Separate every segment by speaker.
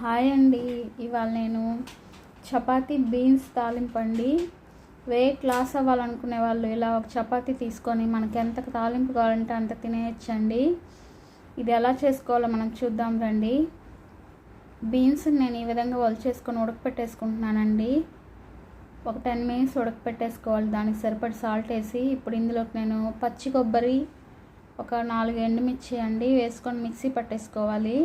Speaker 1: Hi అండి. ఇవాళ నేను చపాతీ బీన్స్ తాలింపు అండి. వెయిట్ లాస్ అవ్వాలనుకునే వాళ్ళు ఇలా ఒక చపాతీ తీసుకొని మనకి ఎంత తాలింపు కావాలంటే అంత తినేయచ్చండి. ఇది ఎలా చేసుకోవాలో మనం చూద్దాం రండి. బీన్స్ నేను ఈ విధంగా ఒలిచేసుకొని ఉడకపెట్టేసుకుంటున్నానండి. ఒక టెన్ మినిట్స్ ఉడకపెట్టేసుకోవాలి. దానికి సరిపడి సాల్ట్ వేసి ఇప్పుడు ఇందులోకి నేను పచ్చి కొబ్బరి ఒక నాలుగు ఎండుమిర్చి అండి వేసుకొని మిక్సీ పట్టేసుకోవాలి.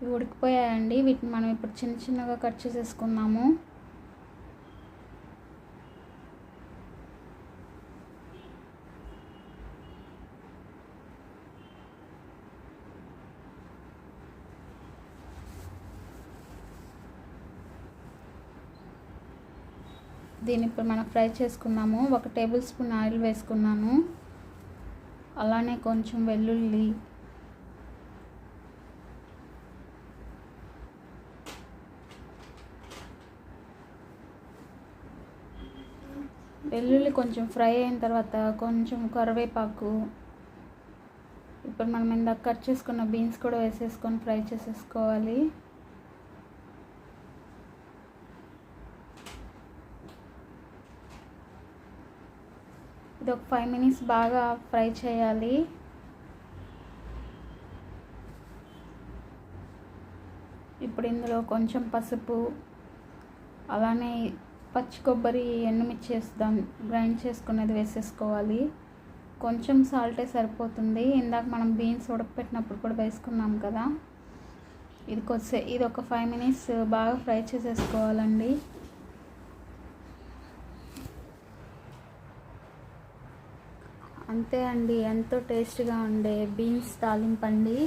Speaker 1: ఇవి ఉడికిపోయాయండి. వీటిని మనం ఇప్పుడు చిన్న చిన్నగా కట్ చేసేసుకున్నాము దీన్ని ఇప్పుడు మనం ఫ్రై చేసుకున్నాము. ఒక టేబుల్ స్పూన్ ఆయిల్ వేసుకున్నాను. అలానే కొంచెం వెల్లుల్లి వెల్లుల్లి కొంచెం ఫ్రై అయిన తర్వాత కొంచెం కరివేపాకు ఇప్పుడు మనం ఇందాక కట్ చేసుకున్న బీన్స్ కూడా వేసేసుకొని ఫ్రై చేసేసుకోవాలి. ఇది ఒక ఫైవ్ మినిట్స్ బాగా ఫ్రై చేయాలి. ఇప్పుడు ఇందులో కొంచెం పసుపు అలానే పచ్చి కొబ్బరి ఎండుమిర్చి వేస్తాం గ్రైండ్ చేసుకునేది వేసేసుకోవాలి. కొంచెం సాల్టే సరిపోతుంది. ఇందాక మనం బీన్స్ ఉడకపెట్టినప్పుడు కూడా వేసుకున్నాం కదా. ఇది కొద్దిసే ఇది ఒక ఫైవ్ మినిట్స్ బాగా ఫ్రై చేసేసుకోవాలండి. అంతే అండి ఎంతో టేస్ట్గా ఉండే బీన్స్ తాలింపండి.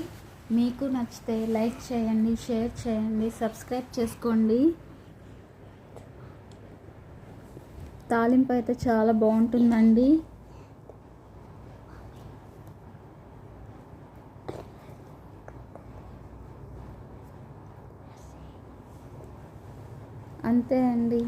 Speaker 1: మీకు నచ్చితే లైక్ చేయండి షేర్ చేయండి సబ్స్క్రైబ్ చేసుకోండి. తాలింపు అయితే చాలా బాగుంటుందండి. అంతే అండి.